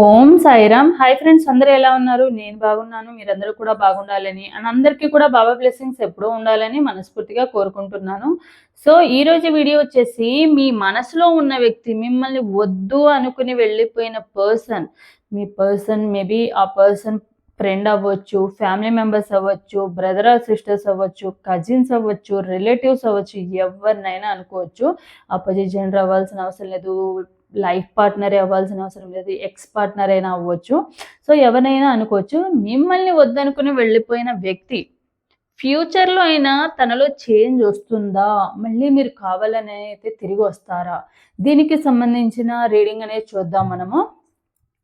ఓం Sairam. Hi friends అందరూ ఎలా ఉన్నారు? నేను బాగున్నాను మీరందరూ కూడా బాగుండాలని అండ్ అందరికీ కూడా బాబా బ్లెస్సింగ్స్ ఎప్పుడూ ఉండాలని మనస్ఫూర్తిగా కోరుకుంటున్నాను. సో ఈ రోజు వీడియో వచ్చేసి మీ మనసులో ఉన్న వ్యక్తి మిమ్మల్ని వద్దు అనుకుని వెళ్ళిపోయిన పర్సన్ మీ పర్సన్ మేబీ ఆ పర్సన్ ఫ్రెండ్ అవ్వచ్చు ఫ్యామిలీ మెంబర్స్ అవ్వచ్చు బ్రదర్ ఆర్ సిస్టర్స్ అవ్వచ్చు కజిన్స్ అవ్వచ్చు రిలేటివ్స్ అవ్వచ్చు ఎవరినైనా అనుకోవచ్చు. అపోజిట్ జెండర్ అవ్వాల్సిన అవసరం లేదు. లైఫ్ పార్ట్నరే అవ్వాల్సిన అవసరం లేదు ఎక్స్ పార్ట్నర్ అయినా అవ్వచ్చు. సో ఎవరైనా అనుకోవచ్చు మిమ్మల్ని వద్దనుకుని వెళ్ళిపోయిన వ్యక్తి ఫ్యూచర్లో అయినా తనలో చేంజ్ వస్తుందా? మళ్ళీ మీరు కావాలని అయితే తిరిగి వస్తారా? దీనికి సంబంధించిన రీడింగ్ అనేది చూద్దాం మనము.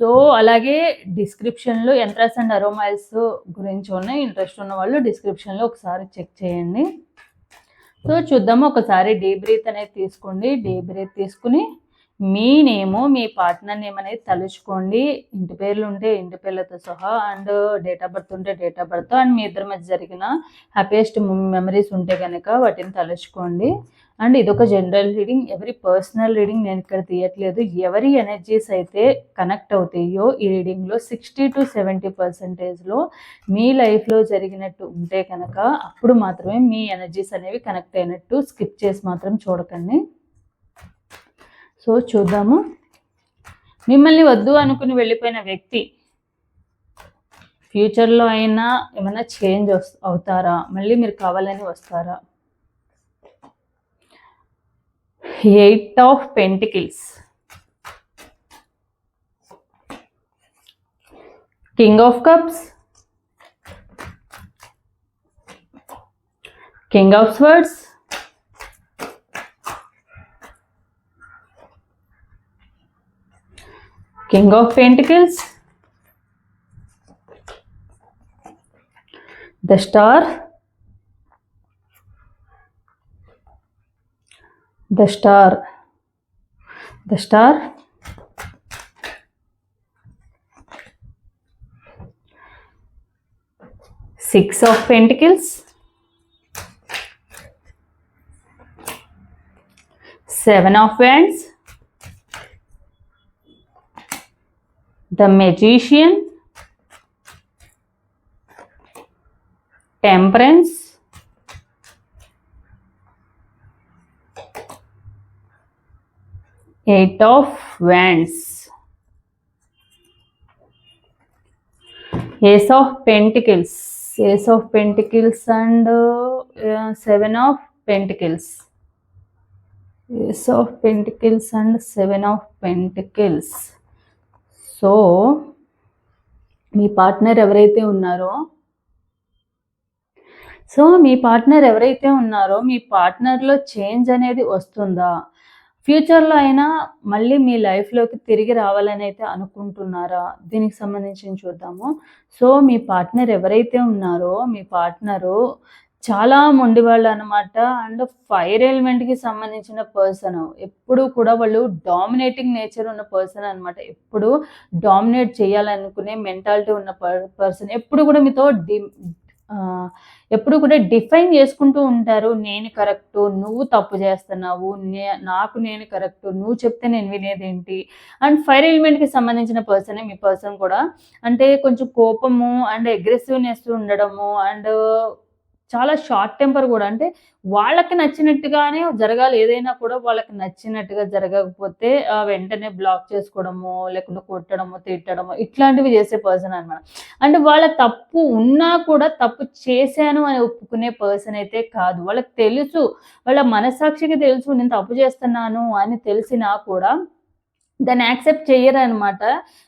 సో అలాగే డిస్క్రిప్షన్లో ఎంట్రస్ అండ్ అరోమైల్స్ గురించి ఉన్నాయి ఇంట్రెస్ట్ ఉన్న వాళ్ళు డిస్క్రిప్షన్లో ఒకసారి చెక్ చేయండి. సో చూద్దాము ఒకసారి డీ బ్రీత్ అనేది తీసుకోండి. డీ బ్రీత్ తీసుకుని మీ నేము మీ పార్ట్నర్ నేమ్ అనేది తలుచుకోండి. ఇంటి పేర్లు ఉంటే ఇంటి పేర్లతో సహా అండ్ డేట్ ఆఫ్ బర్త్ ఉంటే డేట్ ఆఫ్ బర్త్ అండ్ మీ ఇద్దరి మధ్య జరిగిన హ్యాపీయెస్ట్ మెమరీస్ ఉంటే కనుక వాటిని తలుచుకోండి. అండ్ ఇదొక జనరల్ రీడింగ్. ఎవరి పర్సనల్ రీడింగ్ నేను ఇక్కడ తీయట్లేదు. ఎవరి ఎనర్జీస్ అయితే కనెక్ట్ అవుతాయో ఈ రీడింగ్లో సిక్స్టీ టు సెవెంటీ పర్సెంటేజ్లో మీ లైఫ్లో జరిగినట్టు ఉంటే కనుక అప్పుడు మాత్రమే మీ ఎనర్జీస్ అనేవి కనెక్ట్ అయినట్టు స్కిప్ చేసి మాత్రం చూడకండి. సో చూద్దాము. మిమ్మల్ని వద్దు అనుకుని వెళ్ళిపోయిన వ్యక్తి ఫ్యూచర్లో అయినా ఏమైనా చేంజ్ అవుతారా? మళ్ళీ మీరు కావాలని వస్తారా? eight of pentacles king of cups king of swords king of pentacles the star the star. The star. Six of pentacles. Seven of wands. The magician. Temperance eight of wands ace of pentacles ace of pentacles and seven of pentacles ace of pentacles and seven of pentacles so me partner ఎవరైతే ఉన్నారో so మీ partner ఎవరైతే ఉన్నారో మీ పార్ట్నర్లో change అనేది వస్తుందా? ఫ్యూచర్లో అయినా మళ్ళీ మీ లైఫ్లోకి తిరిగి రావాలని అయితే అనుకుంటున్నారా? దీనికి సంబంధించి చూద్దాము. సో మీ పార్ట్నర్ ఎవరైతే ఉన్నారో మీ పార్ట్నరు చాలా మొండివాళ్ళు అనమాట అండ్ ఫైర్ ఎలిమెంట్కి సంబంధించిన పర్సన్ ఎప్పుడు కూడా వాళ్ళు డామినేటింగ్ నేచర్ ఉన్న పర్సన్ అనమాట ఎప్పుడు డామినేట్ చేయాలనుకునే మెంటాలిటీ ఉన్న పర్సన్ ఎప్పుడు కూడా మీతో డి ఎప్పుడు కూడా డిఫైన్ చేసుకుంటూ ఉంటారు నేను కరెక్ట్ నువ్వు తప్పు చేస్తున్నావు నే నాకు నేను కరెక్ట్ నువ్వు చెప్తే నేను వినేదేంటి? అండ్ ఫైర్ ఎలిమెంట్కి సంబంధించిన పర్సనే మీ పర్సన్ కూడా అంటే కొంచెం కోపము అండ్ అగ్రెసివ్నెస్ ఉండడము అండ్ చాలా షార్ట్ టెంపర్ కూడా. అంటే వాళ్ళకి నచ్చినట్టుగానే జరగాలి. ఏదైనా కూడా వాళ్ళకి నచ్చినట్టుగా జరగకపోతే వెంటనే బ్లాక్ చేసుకోవడము లేకుంటే కొట్టడము తిట్టడము ఇట్లాంటివి చేసే పర్సన్ అనమాట అంటే వాళ్ళ తప్పు ఉన్నా కూడా తప్పు చేశాను అని ఒప్పుకునే పర్సన్ అయితే కాదు. వాళ్ళకి తెలుసు. వాళ్ళ మనసాక్షికి తెలుసు. నేను తప్పు చేస్తున్నాను అని తెలిసినా కూడా దాన్ని యాక్సెప్ట్ చేయరు అనమాట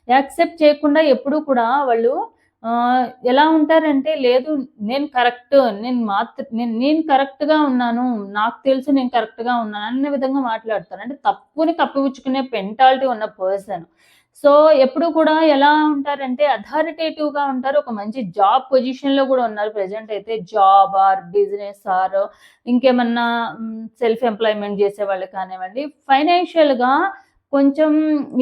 యాక్సెప్ట్ చేయకుండా ఎప్పుడూ కూడా వాళ్ళు ఎలా ఉంటారంటే లేదు నేను కరెక్ట్ నేను మాత్ర నేను నేను కరెక్ట్గా ఉన్నాను నాకు తెలుసు నేను కరెక్ట్గా ఉన్నాను అనే విధంగా మాట్లాడతాను అంటే తప్పుని కప్పిపుచ్చుకునే పెంటాలిటీ ఉన్న పర్సన్ సో ఎప్పుడు కూడా ఎలా ఉంటారంటే అథారిటేటివ్‌గా ఉంటారు. ఒక మంచి జాబ్ పొజిషన్‌లో కూడా ఉన్నారు ప్రెజెంట్ అయితే. జాబ్ ఆర్ బిజినెస్ ఆర్ ఇంకేమన్నా సెల్ఫ్ ఎంప్లాయ్‌మెంట్ జేసేవాళ్ళు కానివ్వండి. ఫైనాన్షియల్‌గా కొంచెం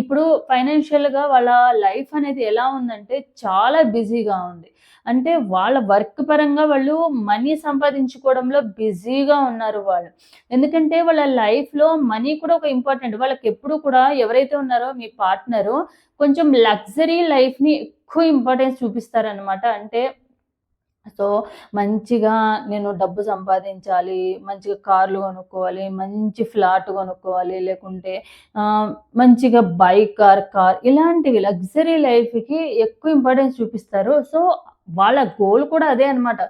ఇప్పుడు ఫైనాన్షియల్‌గా వాళ్ళ లైఫ్ అనేది ఎలా ఉందంటే చాలా బిజీగా ఉంది. అంటే వాళ్ళ వర్క్ పరంగా వాళ్ళు మనీ సంపాదించుకోవడంలో బిజీగా ఉన్నారు వాళ్ళు. ఎందుకంటే వాళ్ళ లైఫ్‌లో మనీ కూడా ఒక ఇంపార్టెంట్. వాళ్ళకి ఎప్పుడు కూడా ఎవరైతే ఉన్నారో మీ పార్ట్నరు కొంచెం లగ్జరీ లైఫ్‌ని ఎక్కువ ఇంపార్టెన్స్ చూపిస్తారనమాట. అంటే సో, మంచిగా నేను డబ్బు సంపాదించాలి, మంచిగా కార్లు కొనుక్కోవాలి, మంచి ఫ్లాట్ కొనుక్కోవాలి, లేకుంటే మంచిగా బైక్ కార్ కార్ ఇలాంటివి లగ్జరీ లైఫ్‌కి ఎక్కువ ఇంపార్టెన్స్ చూపిస్తారు. సో, వాళ్ళ గోల్ కూడా అదే అనమాట.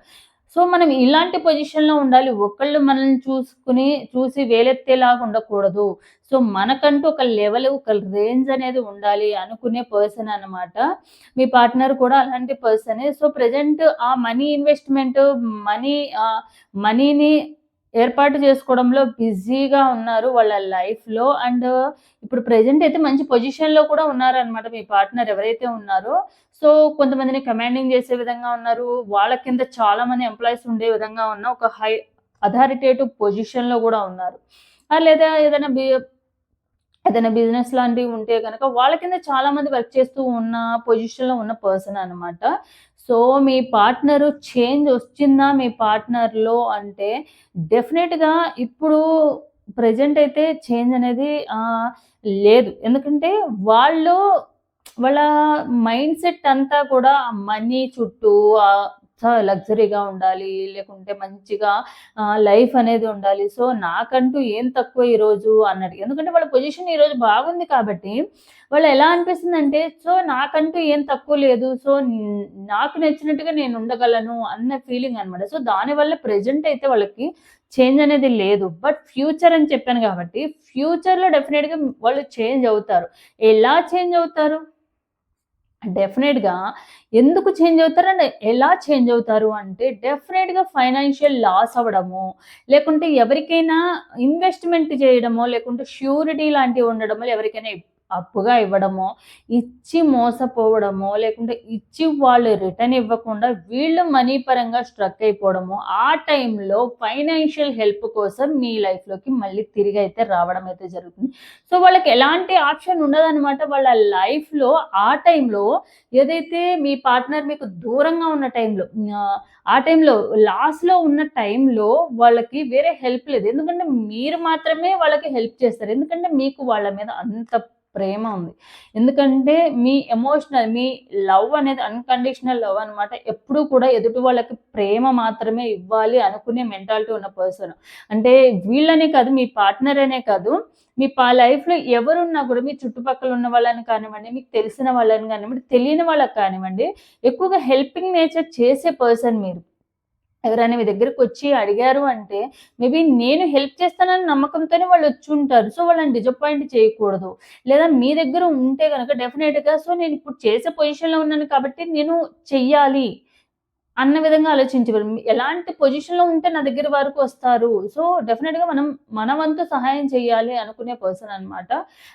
సో, మనం ఇలాంటి పొజిషన్‌లో ఉండాలి. ఒకళ్ళు మనల్ని చూసుకొని చూసి వేలెత్తేలాగా ఉండకూడదు. సో, మనకంటూ ఒక లెవెల్, ఒక రేంజ్ అనేది ఉండాలి అనుకునే పర్సన్ అనమాట. మీ పార్ట్నర్ కూడా అలాంటి పర్సనే. సో, ప్రజెంట్ ఆ మనీ ఇన్వెస్ట్‌మెంట్ మనీ మనీని ఏర్పాటు చేసుకోవడంలో బిజీగా ఉన్నారు వాళ్ళ లైఫ్‌లో. అండ్ ఇప్పుడు ప్రజెంట్ అయితే మంచి పొజిషన్‌లో కూడా ఉన్నారనమాట మీ పార్ట్నర్ ఎవరైతే ఉన్నారో. సో, కొంతమందిని కమాండింగ్ చేసే విధంగా ఉన్నారు. వాళ్ళ కింద చాలా మంది ఎంప్లాయీస్ ఉండే విధంగా ఉన్న ఒక హై అథారిటేటివ్ పొజిషన్‌లో కూడా ఉన్నారు. లేదా ఏదైనా బి ఏదైనా బిజినెస్ లాంటివి ఉంటే గనక వాళ్ళ కింద చాలా మంది వర్క్ చేస్తూ ఉన్న పొజిషన్‌లో ఉన్న పర్సన్ అనమాట. సో, మీ పార్ట్నరు చేంజ్ వచ్చిందా మీ పార్ట్నర్‌లో అంటే డెఫినెట్గా ఇప్పుడు ప్రెజెంట్ అయితే చేంజ్ అనేది లేదు. ఎందుకంటే వాళ్ళు వాళ్ళ మైండ్ సెట్ అంతా కూడా మనీ చుట్టూ లగ్జరీగా ఉండాలి. లేకుంటే మంచిగా లైఫ్ అనేది ఉండాలి. సో, నాకంటూ ఏం తక్కువ ఈరోజు అన్నట్టు. ఎందుకంటే వాళ్ళ పొజిషన్ ఈరోజు బాగుంది కాబట్టి వాళ్ళు ఎలా అనిపిస్తుందంటే సో, నాకంటూ ఏం తక్కువ లేదు. సో, నాకు నచ్చినట్టుగా నేను ఉండగలను అన్న ఫీలింగ్ అనమాట. సో, దానివల్ల ప్రెజెంట్ అయితే వాళ్ళకి చేంజ్ అనేది లేదు. బట్ ఫ్యూచర్ అని చెప్పాను కాబట్టి ఫ్యూచర్‌లో డెఫినెట్గా వాళ్ళు చేంజ్ అవుతారు. ఎలా చేంజ్ అవుతారు? డెఫినెట్గా ఎందుకు చేంజ్ అవుతారు? అండ్ ఎలా చేంజ్ అవుతారు అంటే డెఫినెట్గా ఫైనాన్షియల్ లాస్ అవ్వడము, లేకుంటే ఎవరికైనా ఇన్వెస్ట్‌మెంట్ చేయడమో, లేకుంటే ష్యూరిటీ లాంటివి ఉండడమో, ఎవరికైనా అప్పుగా ఇవ్వడమో, ఇచ్చి మోసపోవడమో, లేకుంటే ఇచ్చి వాళ్ళు రిటర్న్ ఇవ్వకుండా వీళ్ళు మనీ పరంగా స్ట్రక్ అయిపోవడమో, ఆ టైంలో ఫైనాన్షియల్ హెల్ప్ కోసం మీ లైఫ్‌లోకి మళ్ళీ తిరిగి అయితే రావడం అయితే జరుగుతుంది. సో, వాళ్ళకి ఎలాంటి ఆప్షన్ ఉండదనమాట. వాళ్ళ లైఫ్‌లో ఆ టైంలో ఏదైతే మీ పార్ట్నర్ మీకు దూరంగా ఉన్న టైంలో ఆ టైంలో లాస్‌లో ఉన్న టైంలో వాళ్ళకి వేరే హెల్ప్ లేదు. ఎందుకంటే మీరు మాత్రమే వాళ్ళకి హెల్ప్ చేస్తారు. ఎందుకంటే మీకు వాళ్ళ మీద అంత ప్రేమ ఉంది. ఎందుకంటే మీ ఎమోషనల్ మీ లవ్ అనేది అన్‌కండిషనల్ లవ్ అనమాట. ఎప్పుడూ కూడా ఎదుటి వాళ్ళకి ప్రేమ మాత్రమే ఇవ్వాలి అనుకునే మెంటాలిటీ ఉన్న పర్సన్. అంటే వీళ్ళనే కాదు మీ పార్ట్నర్ అనే కాదు. మీ పా లైఫ్‌లో ఎవరున్నా కూడా మీ చుట్టుపక్కల ఉన్న వాళ్ళని కానివ్వండి, మీకు తెలిసిన వాళ్ళని కానివ్వండి, తెలియని వాళ్ళకి కానివ్వండి, ఎక్కువగా హెల్పింగ్ నేచర్ చేసే పర్సన్ మీరు. ఎవరైనా మీ దగ్గరకొచ్చి అడిగారు అంటే మేబీ నేను హెల్ప్ చేస్తానని నమ్మకంతోనే వాళ్ళు వచ్చి ఉంటారు సో, వాళ్ళని డిజపాయింట్ చేయకూడదు. లేదా మీ దగ్గర ఉంటే కనుక డెఫినెట్గా సో, నేను ఇప్పుడు చేసే పొజిషన్‌లో ఉన్నాను కాబట్టి నేను చెయ్యాలి అన్న విధంగా ఆలోచించేవారు. ఎలాంటి పొజిషన్‌లో ఉంటే నా దగ్గర వరకు వస్తారు. సో, డెఫినెట్గా మనం మన వంతు సహాయం చేయాలి అనుకునే పర్సన్ అనమాట.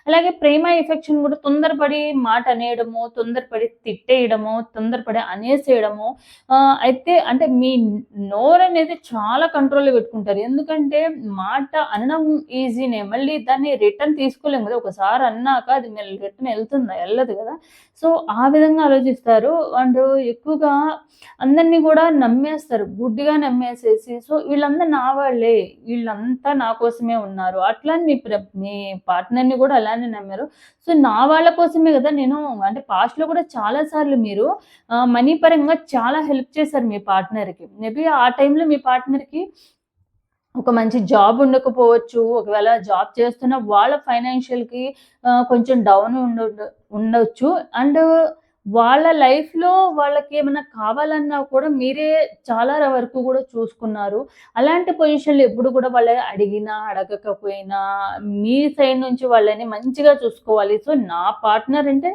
అలాగే ప్రేమ, ఎఫెక్షన్ కూడా తొందరపడి మాట అనేయడమో, తొందరపడి తిట్టేయడమో, తొందరపడి అనేసేయడమో అయితే అంటే మీ నోరు అనేది చాలా కంట్రోల్‌లో పెట్టుకుంటారు. ఎందుకంటే మాట అనడం ఈజీనే. మళ్ళీ దాన్ని రిటర్న్ తీసుకోలేము కదా! ఒకసారి అన్నాక అది మళ్ళీ రిటర్న్ వెళ్తుందా వెళ్ళదు కదా! సో, ఆ విధంగా ఆలోచిస్తారు. అండ్ ఎక్కువగా అందరిని కూడా నమ్మేస్తారు. గుడ్డిగా నమ్మేసేసి సో, వీళ్ళందరూ నా వాళ్ళే. వీళ్ళంతా నా కోసమే ఉన్నారు. అట్లా అని మీ ప్ర మీ పార్ట్నర్‌ని కూడా అలానే నమ్మారు. సో, నా వాళ్ళ కోసమే కదా! నేను అంటే పాస్ట్‌లో కూడా చాలా సార్లు మీరు మనీ పరంగా చాలా హెల్ప్ చేశారు మీ పార్ట్నర్‌కి. మేబీ ఆ టైంలో మీ పార్ట్నర్‌కి ఒక మంచి జాబ్ ఉండకపోవచ్చు. ఒకవేళ జాబ్ చేస్తున్న వాళ్ళ ఫైనాన్షియల్‌కి కొంచెం డౌన్ ఉండ ఉండొచ్చు. అండ్ వాళ్ళ లైఫ్‌లో వాళ్ళకి ఏమైనా కావాలన్నా కూడా మీరే చాలా వరకు కూడా చూసుకున్నారు. అలాంటి పొజిషన్లు ఎప్పుడు కూడా వాళ్ళని అడిగినా, అడగకపోయినా మీ సైడ్ నుంచి వాళ్ళని మంచిగా చూసుకోవాలి. సో, నా పార్ట్నర్ అంటే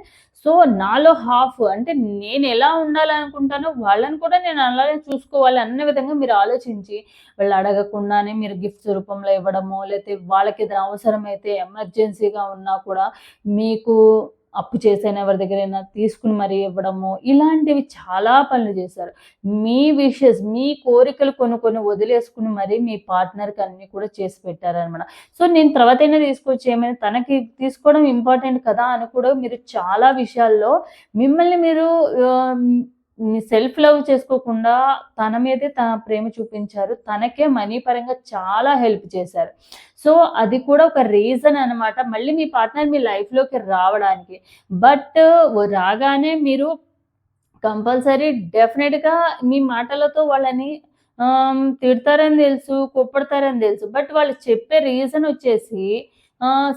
సో, నాలో హాఫ్ అంటే నేను ఎలా ఉండాలనుకుంటానో వాళ్ళని కూడా నేను అలానే చూసుకోవాలి అన్న విధంగా మీరు ఆలోచించి వాళ్ళు అడగకుండానే మీరు గిఫ్ట్స్ రూపంలో ఇవ్వడమో, వాళ్ళకి ఏదైనా అవసరమైతే ఎమర్జెన్సీగా ఉన్నా కూడా మీకు అప్పు చేసైనా ఎవరి దగ్గరైనా తీసుకుని మరీ ఇవ్వడము ఇలాంటివి చాలా పనులు చేశారు. మీ విషెస్ మీ కోరికలు కొన్ని కొన్ని వదిలేసుకుని మరీ మీ పార్ట్నర్కి అన్ని కూడా చేసి పెట్టారనమాట సో నేను తర్వాత అయినా తీసుకొచ్చి ఏమైనా తనకి తీసుకోవడం ఇంపార్టెంట్ కదా అని కూడా మీరు చాలా విషయాల్లో మిమ్మల్ని మీరు సెల్ఫ్ లవ్ చేసుకోకుండా తన మీదే తన ప్రేమ చూపించారు. తనకే మనీ పరంగా చాలా హెల్ప్ చేశారు. సో అది కూడా ఒక రీజన్ అనమాట మళ్ళీ మీ పార్ట్నర్ మీ లైఫ్లోకి రావడానికి. బట్ రాగానే మీరు కంపల్సరీ డెఫినెట్గా మీ మాటలతో వాళ్ళని తిడతారని తెలుసు కుప్పడతారని తెలుసు. బట్ వాళ్ళు చెప్పే రీజన్ వచ్చేసి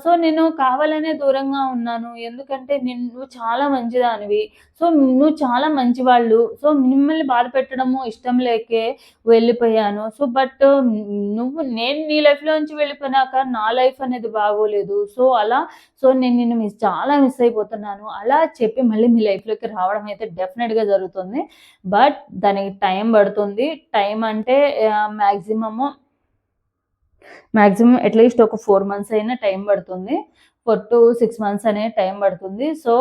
సో నేను కావాలనే దూరంగా ఉన్నాను. ఎందుకంటే నువ్వు చాలా మంచిదానివి. సో నువ్వు చాలా మంచివాళ్ళు. సో మిమ్మల్ని బాధ పెట్టడము ఇష్టం లేకే వెళ్ళిపోయాను. సో బట్ నువ్వు నేను నీ లైఫ్లో నుంచి వెళ్ళిపోయినాక నా లైఫ్ అనేది బాగోలేదు. సో అలా సో నేను నిన్ను మిస్ చాలా మిస్ అయిపోతున్నాను. అలా చెప్పి మళ్ళీ మీ లైఫ్లోకి రావడం అయితే డెఫినెట్గా జరుగుతుంది. బట్ దానికి టైం పడుతుంది. టైం అంటే మ్యాక్సిమము మ్యాక్సిమం అట్లీస్ట్ ఒక ఫోర్ మంత్స్ అయినా టైం పడుతుంది. ఫోర్ టు సిక్స్ మంత్స్ అనే టైం పడుతుంది. సో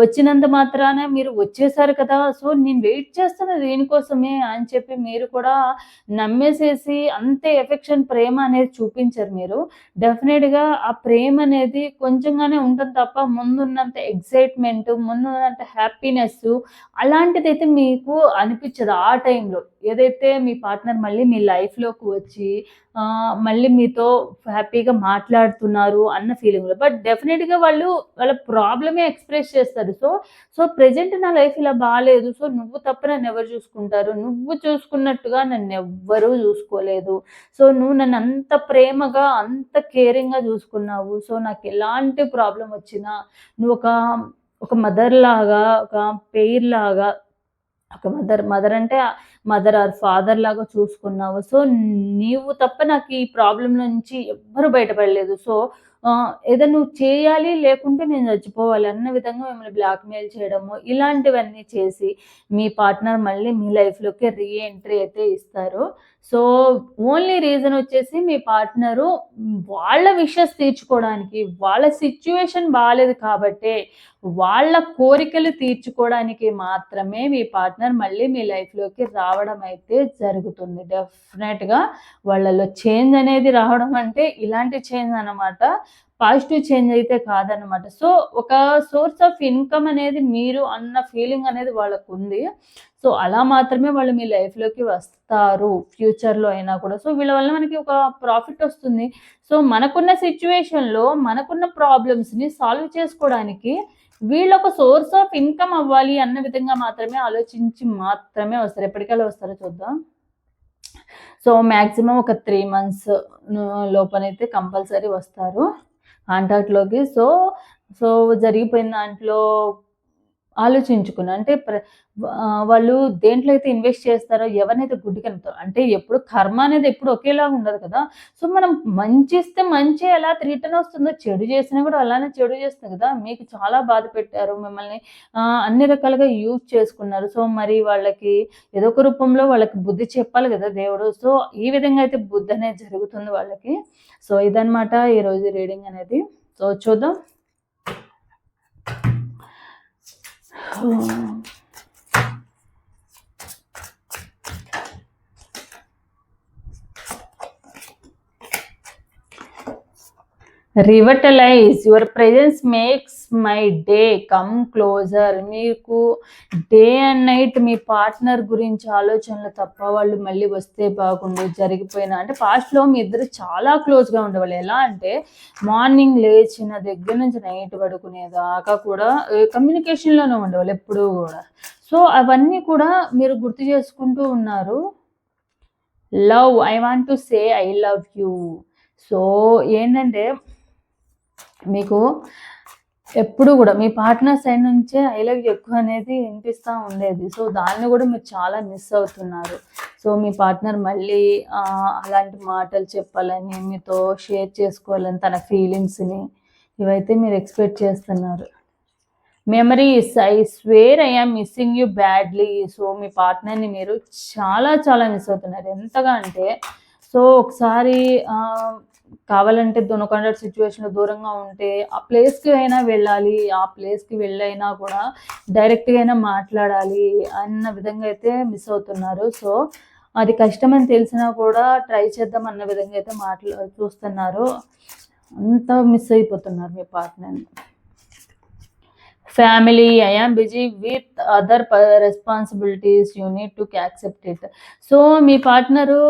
వచ్చినంత మాత్రాన మీరు వచ్చేసారు కదా సో నేను వెయిట్ చేస్తాను దీనికోసమే అని చెప్పి మీరు కూడా నమ్మేసేసి అంతే ఎఫెక్షన్ ప్రేమ అనేది చూపించరు మీరు. డెఫినెట్గా ఆ ప్రేమ అనేది కొంచెంగానే ఉంటుంది తప్ప ముందున్నంత ఎగ్జైట్మెంట్ ముందున్నంత హ్యాపీనెస్ అలాంటిదైతే మీకు అనిపించదు ఆ టైంలో ఏదైతే మీ పార్ట్నర్ మళ్ళీ మీ లైఫ్లోకి వచ్చి మళ్ళీ మీతో హ్యాపీగా మాట్లాడుతున్నారు అన్న ఫీలింగ్లో బట్ డెఫినెట్గా వాళ్ళు వాళ్ళ ప్రాబ్లమే ఎక్స్ప్రెస్ చేస్తారు. సో సో ప్రజెంట్ నా లైఫ్ ఇలా బాగాలేదు సో నువ్వు తప్ప నన్ను ఎవరు చూసుకుంటారు? నువ్వు చూసుకున్నట్టుగా నన్ను ఎవ్వరూ చూసుకోలేదు. సో నువ్వు నన్ను అంత ప్రేమగా అంత కేరింగ్గా చూసుకున్నావు. సో నాకు ఎలాంటి ప్రాబ్లం వచ్చినా నువ్వు ఒక ఒక మదర్ లాగా ఒక పేర్ లాగా ఒక మదర్ మదర్ అంటే మదర్ ఆర్ ఫాదర్ లాగా చూసుకున్నావు. సో నీవు తప్ప నాకు ఈ ప్రాబ్లం నుంచి ఎవ్వరు బయటపడలేదు. సో ఏదైనా ఏదో నువ్వు చేయాలి లేకుంటే నేను చచ్చిపోవాలి అన్న విధంగా మిమ్మల్ని బ్లాక్మెయిల్ చేయడము ఇలాంటివన్నీ చేసి మీ పార్ట్నర్ మళ్ళీ మీ లైఫ్లోకి రీ ఎంట్రీ అయితే ఇస్తారు. సో ఓన్లీ రీజన్ వచ్చేసి మీ పార్ట్నరు వాళ్ళ విషయస్ తీర్చుకోవడానికి వాళ్ళ సిచ్యువేషన్ బాగాలేదు కాబట్టే వాళ్ళ కోరికలు తీర్చుకోవడానికి మాత్రమే మీ పార్ట్నర్ మళ్ళీ మీ లైఫ్లోకి రావడం అయితే జరుగుతుంది. డెఫినెట్గా వాళ్ళలో చేంజ్ అనేది రావడం అంటే ఇలాంటి చేంజ్ అన్నమాట. పాజిటివ్ చేంజ్ అయితే కాదనమాట సో ఒక సోర్స్ ఆఫ్ ఇన్కమ్ అనేది మీరు అన్న ఫీలింగ్ అనేది వాళ్ళకు ఉంది సో అలా మాత్రమే వాళ్ళు మీ లైఫ్లోకి వస్తారు ఫ్యూచర్లో అయినా కూడా. సో వీళ్ళ వల్ల మనకి ఒక ప్రాఫిట్ వస్తుంది. సో మనకున్న సిచ్యువేషన్లో మనకున్న ప్రాబ్లమ్స్ని సాల్వ్ చేసుకోవడానికి వీళ్ళు ఒక సోర్స్ ఆఫ్ ఇన్కమ్ అవ్వాలి అన్న విధంగా మాత్రమే ఆలోచించి మాత్రమే వస్తారు. ఎప్పటికైనా వస్తారో చూద్దాం. సో మ్యాక్సిమం ఒక త్రీ మంత్స్ లోపనైతే కంపల్సరీ వస్తారు కాంటాక్ట్లోకి సో సో జరిగిపోయిన దాంట్లో ఆలోచించుకుని అంటే ప్ర వాళ్ళు దేంట్లో అయితే ఇన్వెస్ట్ చేస్తారో ఎవరినైతే గుడ్డి కనుపుతారో అంటే ఎప్పుడు కర్మ అనేది ఎప్పుడు ఒకేలా ఉండదు కదా. సో మనం మంచి ఇస్తే మంచి ఎలా రిటర్న్ వస్తుందో చెడు చేసినా కూడా అలానే చెడు చేస్తుంది కదా. మీకు చాలా బాధ పెట్టారు మిమ్మల్ని అన్ని రకాలుగా యూజ్ చేసుకున్నారు. సో మరి వాళ్ళకి ఏదో ఒక రూపంలో వాళ్ళకి బుద్ధి చెప్పాలి కదా దేవుడు. సో ఈ విధంగా అయితే బుద్ధి అనేది జరుగుతుంది వాళ్ళకి. సో ఇదనమాట ఈరోజు రీడింగ్ అనేది. సో చూద్దాం. Revitalize. Your presence makes my day come closer. మీకు డే అండ్ నైట్ మీ పార్ట్నర్ గురించి ఆలోచనలు తప్ప వాళ్ళు మళ్ళీ వస్తే బాగుండు జరిగిపోయిన. అంటే పాస్ట్లో మీ ఇద్దరు చాలా క్లోజ్గా ఉండేవాళ్ళు. ఎలా అంటే మార్నింగ్ లేచిన దగ్గర నుంచి నైట్ పడుకునేదాకా కూడా కమ్యూనికేషన్లోనే ఉండేవాళ్ళు ఎప్పుడూ కూడా. సో అవన్నీ కూడా మీరు గుర్తు చేసుకుంటూ ఉన్నారు. Love I want to say I love you. So ఏంటంటే మీకు ఎప్పుడు కూడా మీ పార్ట్నర్ సైడ్ నుంచే ఐ లవ్ ఎక్కువ అనేది వినిపిస్తూ ఉండేది. సో దాన్ని కూడా మీరు చాలా మిస్ అవుతున్నారు. సో మీ పార్ట్నర్ మళ్ళీ అలాంటి మాటలు చెప్పాలని మీతో షేర్ చేసుకోవాలని తన ఫీలింగ్స్ని ఇవైతే మీరు ఎక్స్పెక్ట్ చేస్తున్నారు. Memories I swear I am missing you badly so మీ పార్ట్నర్ని మీరు చాలా చాలా మిస్ అవుతున్నారు. ఎంతగా అంటే సో ఒకసారి కావాలంటే దొనకొండ సిచ్యువేషన్‌లో దూరంగా ఉంటే, ఆ ప్లేస్‌కి అయినా వెళ్ళాలి. ఆ ప్లేస్‌కి వెళ్ళైనా కూడా డైరెక్ట్‌గా అయినా మాట్లాడాలి అన్న విధంగా అయితే మిస్ అవుతున్నారు. సో, అది కష్టమని తెలిసినా కూడా ట్రై చేద్దాం అన్న విధంగా అయితే మాట్లా చూస్తున్నారు. అంత మిస్ అయిపోతున్నారు మీ పార్ట్నర్‌ని. Family I busy with other ప responsibilities you need to accept it. So, me partner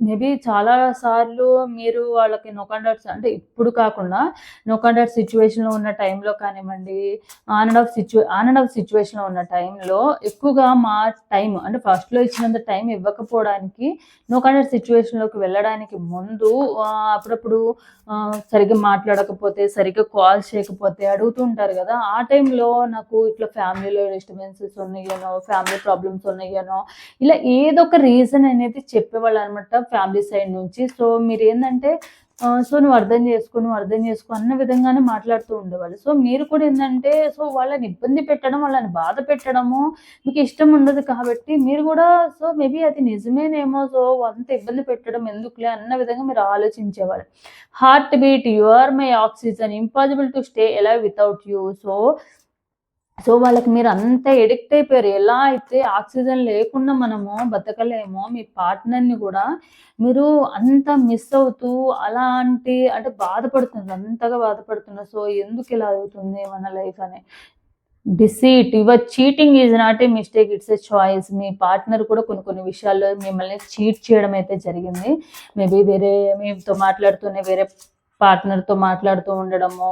maybe చాలా సార్లు మీరు వాళ్ళకి నో కాంటాక్ట్స్ అంటే ఇప్పుడు కాకుండా నో కాంటాక్ట్ సిచ్యువేషన్‌లో ఉన్న టైంలో కానివ్వండి, ఆన్ అండ్ ఆఫ్ సిచ్యు ఆన్ అండ్ ఆఫ్ సిచ్యువేషన్‌లో ఉన్న టైంలో ఎక్కువగా మా టైం అంటే ఫస్ట్‌లో ఇచ్చినంత టైం ఇవ్వకపోవడానికి నో కాంటాక్ట్ సిచ్యువేషన్‌లోకి వెళ్ళడానికి ముందు అప్పుడప్పుడు సరిగ్గా మాట్లాడకపోతే, సరిగ్గా కాల్ చేయకపోతే అడుగుతూ ఉంటారు కదా. ఆ టైంలో నాకు ఇట్లా ఫ్యామిలీలో డిస్టర్బెన్సెస్ ఉన్నాయనో, ఫ్యామిలీ ప్రాబ్లమ్స్ ఉన్నాయనో, ఇలా ఏదో ఒక రీజన్ అనేది చెప్పేవాళ్ళు అనమాట ఫ్యామిలీ సైడ్ నుంచి. సో, మీరేందంటే ఏంటంటే సో, "నువ్వు అర్థం చేసుకో, నువ్వు అర్థం చేసుకో" అన్న విధంగానే మాట్లాడుతూ ఉండేవాళ్ళు. సో, మీరు కూడా ఏంటంటే సో, వాళ్ళని ఇబ్బంది పెట్టడం, వాళ్ళని బాధ పెట్టడము మీకు ఇష్టం ఉండదు కాబట్టి మీరు కూడా సో, మేబీ అది నిజమేనేమో సో, అంత ఇబ్బంది పెట్టడం ఎందుకులే అన్న విధంగా మీరు ఆలోచించేవాళ్ళు. Heart beat you are my oxygen impossible to stay ఎలా వితౌట్ యూ. సో, సో, వాళ్ళకి మీరు అంత ఎడిక్ట్ అయిపోయారు. ఎలా అయితే ఆక్సిజన్ లేకుండా మనము బతకలేమో, మీ పార్ట్నర్‌ని కూడా మీరు అంత మిస్ అవుతూ అలాంటి అంటే బాధపడుతున్నారు. అంతగా బాధపడుతున్నారు. సో, ఎందుకు ఇలా అవుతుంది మన లైఫ్ అని. Deceit your cheating is not a mistake. It's a choice. Me partner కూడా కొన్ని కొన్ని విషయాల్లో మిమ్మల్ని చీట్ చేయడం అయితే జరిగింది. మేబీ వేరే మీతో మాట్లాడుతూనే వేరే పార్ట్నర్‌తో మాట్లాడుతూ ఉండడము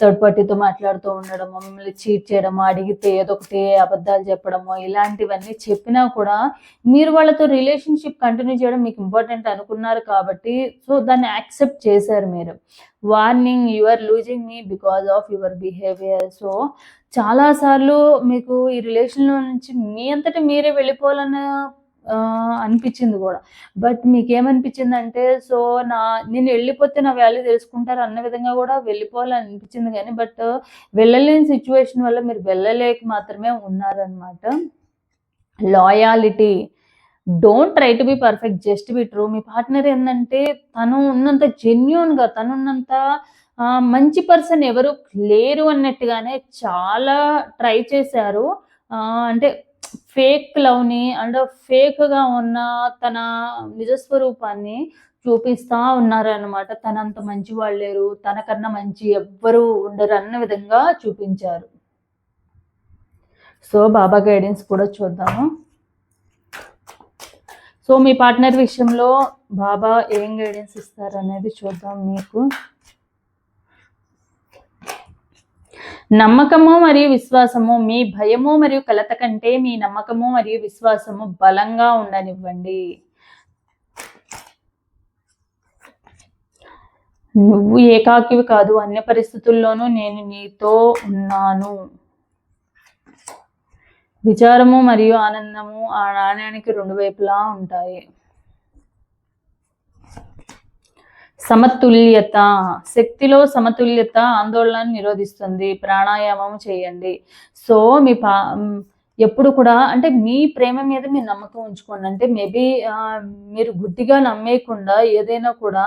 థర్డ్ పార్టీతో మాట్లాడుతూ ఉండడము మిమ్మల్ని చీట్ చేయడము అడిగితే ఏదో ఒకటి అబద్ధాలు చెప్పడము ఇలాంటివన్నీ చెప్పినా కూడా మీరు వాళ్ళతో రిలేషన్‌షిప్ కంటిన్యూ చేయడం మీకు ఇంపార్టెంట్ అనుకున్నారు కాబట్టి సో, దాన్ని యాక్సెప్ట్ చేశారు మీరు. Warning you are losing me because of your behaviour. So, చాలా సార్లు మీకు ఈ రిలేషన్‌లో నుంచి మీ అంతటి మీరే వెళ్ళిపోవాలన్న అనిపించింది కూడా బట్ మీకేమనిపించింది అంటే సో, నా నేను వెళ్ళిపోతే నా వాల్యూ తెలుసుకుంటారు అన్న విధంగా కూడా వెళ్ళిపోవాలని అనిపించింది కానీ బట్ వెళ్ళలేని సిచ్యువేషన్ వల్ల మీరు వెళ్ళలేక మాత్రమే ఉన్నారనమాట. Loyalty don't try to be perfect. Just be true. Me partner ఏంటంటే తను ఉన్నంత జెన్యున్గా తనున్నంత ఉన్నంత మంచి పర్సన్ ఎవరు లేరు అన్నట్టుగానే చాలా ట్రై చేశారు. అంటే ఫేక్ లవ్‌ని అండ్ ఫేక్‌గా ఉన్న తన నిజస్వరూపాన్ని చూపిస్తూ చూపిస్తా ఉన్నారనమాట. తనంత మంచి వాళ్ళు లేరు. తనకన్నా మంచి ఎవ్వరు ఉండరు అన్న విధంగా చూపించారు. సో, బాబా గైడెన్స్ కూడా చూద్దాము. సో, మీ పార్ట్నర్ విషయంలో బాబా ఏం గైడెన్స్ ఇస్తారనేది చూద్దాం మీకు. నమ్మకము మరియు విశ్వాసము మీ భయము మరియు కలత కంటే మీ నమ్మకము మరియు విశ్వాసము బలంగా ఉండనివ్వండి. నువ్వు ఏకాకివి కాదు. అన్ని పరిస్థితుల్లోనూ నేను నీతో ఉన్నాను. విచారము మరియు ఆనందము ఆ నాణ్యానికి రెండు వైపులా ఉంటాయి. సమతుల్యత శక్తిలో సమతుల్యత ఆందోళనను నిరోధిస్తుంది. ప్రాణాయామం చేయండి. సో, మీ పా ఎప్పుడు కూడా అంటే మీ ప్రేమ మీద మీరు నమ్మకం ఉంచుకోండి. అంటే మేబీ మీరు గుడ్డిగా నమ్మేయకుండా ఏదైనా కూడా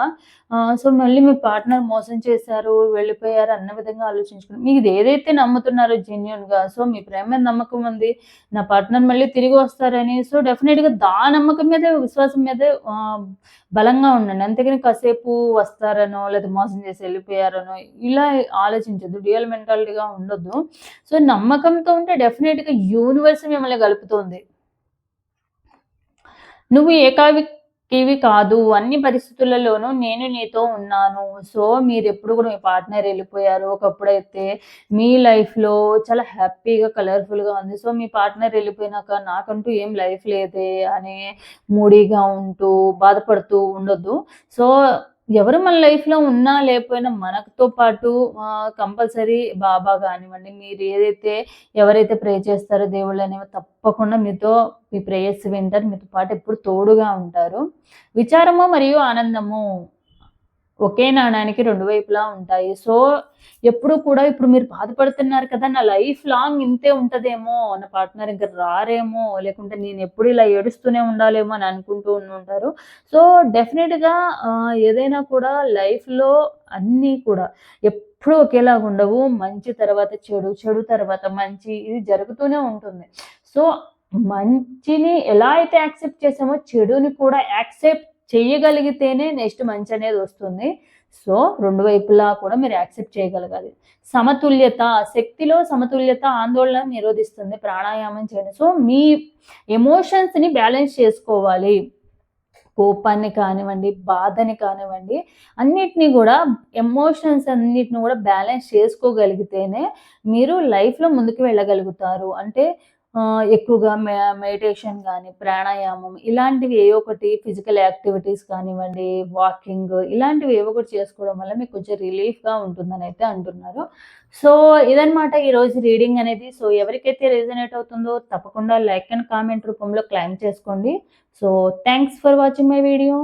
సో, మళ్ళీ మీ పార్ట్నర్ మోసం చేశారు, వెళ్ళిపోయారు అన్న విధంగా ఆలోచించుకోండి. మీకు ఏదైతే నమ్ముతున్నారో జెన్యున్గా సో, మీ ప్రేమ మీద నమ్మకం ఉంది. నా పార్ట్నర్ మళ్ళీ తిరిగి వస్తారని సో, డెఫినెట్గా దా నమ్మకం మీదే విశ్వాసం మీదే బలంగా ఉండండి. అంతేగాని కాసేపు వస్తారనో, లేదా మోసం చేసి వెళ్ళిపోయారనో ఇలా ఆలోచించద్దు డ్యూయల్ మెంటాలిటీగా ఉండొద్దు. సో, నమ్మకంతో ఉంటే డెఫినెట్గా డెఫినిట్‌గా యూనివర్స్ మిమ్మల్ని కలుపుతుంది. నువ్వు ఏకాకివి కాదు. అన్ని పరిస్థితులలోనూ నేను నీతో ఉన్నాను. సో, మీరు ఎప్పుడు కూడా మీ పార్ట్నర్ వెళ్ళిపోయారు ఒకప్పుడైతే మీ లైఫ్‌లో చాలా హ్యాపీగా, కలర్‌ఫుల్‌గా ఉంది. సో, మీ పార్ట్నర్ వెళ్ళిపోయినాక నాకంటూ ఏం లైఫ్ లేదే అని మూడీగా ఉంటూ, బాధపడుతూ ఉండొద్దు. సో, ఎవరు మన లైఫ్‌లో ఉన్నా లేకపోయినా మనతో పాటు కంపల్సరీ బాబా కానివ్వండి మీరు ఏదైతే ఎవరైతే ప్రే చేస్తారో దేవుళ్ళు అనేవి తప్పకుండా మీతో మీ ప్రేయర్స్ వింటారు. మీతో పాటు ఎప్పుడు తోడుగా ఉంటారు. విచారము మరియు ఆనందము ఒకే నాణానికి రెండు వైపులా ఉంటాయి. సో ఎప్పుడు కూడా ఇప్పుడు మీరు బాధపడుతున్నారు కదా నా లైఫ్ లాంగ్ ఇంతే ఉంటుందేమో నా పార్ట్నర్ ఇంకా రారేమో లేకుంటే నేను ఎప్పుడు ఇలా ఏడుస్తూనే ఉండాలేమో అని అనుకుంటూ ఉండి ఉంటారు. సో డెఫినెట్గా ఏదైనా కూడా లైఫ్లో అన్నీ కూడా ఎప్పుడు ఒకేలాగా ఉండవు. మంచి తర్వాత చెడు చెడు తర్వాత మంచి ఇది జరుగుతూనే ఉంటుంది. సో మంచిని ఎలా అయితే యాక్సెప్ట్ చేసామో చెడుని కూడా యాక్సెప్ట్ చేయగలిగితేనే నెక్స్ట్ మంచి అనేది వస్తుంది. సో రెండు వైపులా కూడా మీరు యాక్సెప్ట్ చేయగలగాలి. సమతుల్యత శక్తిలో సమతుల్యత ఆందోళన నిరోధిస్తుంది ప్రాణాయామం చేయండి. సో మీ ఎమోషన్స్ని బ్యాలెన్స్ చేసుకోవాలి. కోపాన్ని కానివ్వండి బాధని కానివ్వండి అన్నిటినీ కూడా ఎమోషన్స్ అన్నిటిని కూడా బ్యాలెన్స్ చేసుకోగలిగితేనే మీరు లైఫ్లో ముందుకు వెళ్ళగలుగుతారు. అంటే ఎక్కువగా మె మెడిటేషన్ కానీ ప్రాణాయామం ఇలాంటివి ఏ ఒకటి ఫిజికల్ యాక్టివిటీస్ కానివ్వండి వాకింగ్ ఇలాంటివి ఏ ఒకటి చేసుకోవడం వల్ల మీకు కొంచెం రిలీఫ్గా ఉంటుందని అయితే అంటున్నారు. సో ఇదనమాట ఈరోజు రీడింగ్ అనేది. సో ఎవరికైతే రెజనేట్ అవుతుందో తప్పకుండా లైక్ అండ్ కామెంట్ రూపంలో క్లైమ్ చేసుకోండి. So thanks for watching my video.